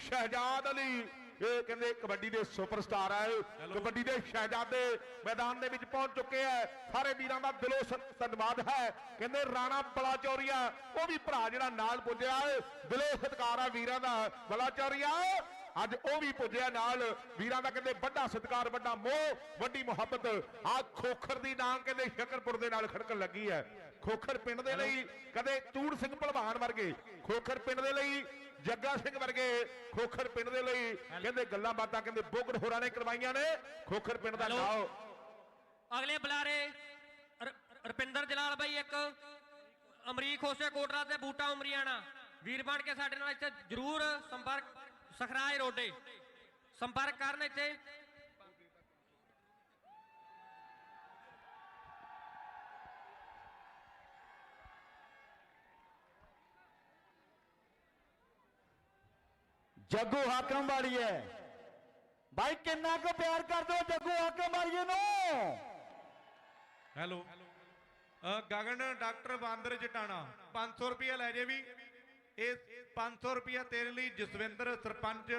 ਸ਼ਹਿਜਾਦ ਅਲੀ। ਇਹ ਕਹਿੰਦੇ ਕਬੱਡੀ ਦੇ ਸੁਪਰਸਟਾਰ ਹੈ ਕਬੱਡੀ ਦੇ ਸ਼ਹਿਜ਼ਾਦੇ ਮੈਦਾਨ ਦੇ ਵਿੱਚ ਪਹੁੰਚ ਚੁੱਕੇ ਹੈ ਸਾਰੇ ਵੀਰਾਂ ਦਾ ਦਿਲੋਂ ਧੰਨਵਾਦ ਹੈ। ਕਹਿੰਦੇ ਰਾਣਾ ਬਲਾਚੌਰੀਆ ਉਹ ਵੀ ਭਰਾ ਜਿਹੜਾ ਨਾਲ ਪੁੱਜਿਆ ਹੈ ਦਿਲੋਂ ਸਤਿਕਾਰ ਆ ਵੀਰਾਂ ਦਾ। ਬਲਾਚੌਰੀਆ ਅੱਜ ਉਹ ਵੀ ਪੁੱਜਿਆ ਨਾਲ। ਵੀਰਾਂ ਦਾ ਕਹਿੰਦੇ ਵੱਡਾ ਸਤਿਕਾਰ ਵੱਡਾ ਮੋਹ ਵੱਡੀ ਮੁਹੱਬਤ। ਆ ਖੋਖਰ ਦੀ ਨਾਂ ਕਹਿੰਦੇ ਸ਼ਕਰਪੁਰ ਦੇ ਨਾਲ ਖੜਕਣ ਲੱਗੀ ਹੈ। ਖੋਖਰ ਪਿੰਡ ਦੇ ਲਈ ਕਦੇ ਚੂੜ ਸਿੰਘ ਭਲਵਾਨ ਵਰਗੇ। ਖੋਖਰ ਪਿੰਡ ਦੇ ਲਈ ਜੱਗਾ ਸਿੰਘ ਵਰਗੇ ਖੋਖਰ ਪਿੰਡ ਦੇ ਲਈ ਕਹਿੰਦੇ ਗੱਲਾਂ ਬਾਤਾਂ ਕਹਿੰਦੇ ਬੋਗੜ ਹੋਰਾਂ ਨੇ ਕਰਵਾਈਆਂ ਨੇ। ਖੋਖਰ ਪਿੰਡ ਦਾ। ਨਾਮ ਅਗਲੇ ਬੁਲਾਰੇ ਰੁਪਿੰਦਰ ਜਲਾਲ ਬਾਈ ਇੱਕ ਅਮਰੀਕ ਹੋਸੇ ਕੋਟਰਾ ਤੇ ਬੂਟਾ ਉਮਰੀਆਣਾ। ਵੀਰ ਬਣ ਕੇ ਸਾਡੇ ਨਾਲ ਇੱਥੇ ਜਰੂਰ ਸੰਪਰਕ ਸਖਰਾਏ ਰੋਡੇ। ਸੰਪਰਕ ਕਰਨ ਇੱਥੇ ਜੱਗੂ ਹਾਕਮ ਵਾਲੀ ਹੈ ਭਾਈ ਕਿੰਨਾ ਕੁ ਪਿਆਰ ਕਰਦੇ ਹੋ ਜੱਗੂ ਹਾਕਮ ਵਾਲੀਏ ਨੂੰ? ਹੈਲੋ। ਗਗਨ, ਡਾਕਟਰ ਬਾਂਦਰ ਜਟਾਣਾ 500 ਰੁਪਏ ਲੈ ਜੇ ਵੀ। ਇਹ 500 ਰੁਪਏ ਤੇਰੇ ਲਈ ਜਸਵਿੰਦਰ ਸਰਪੰਚ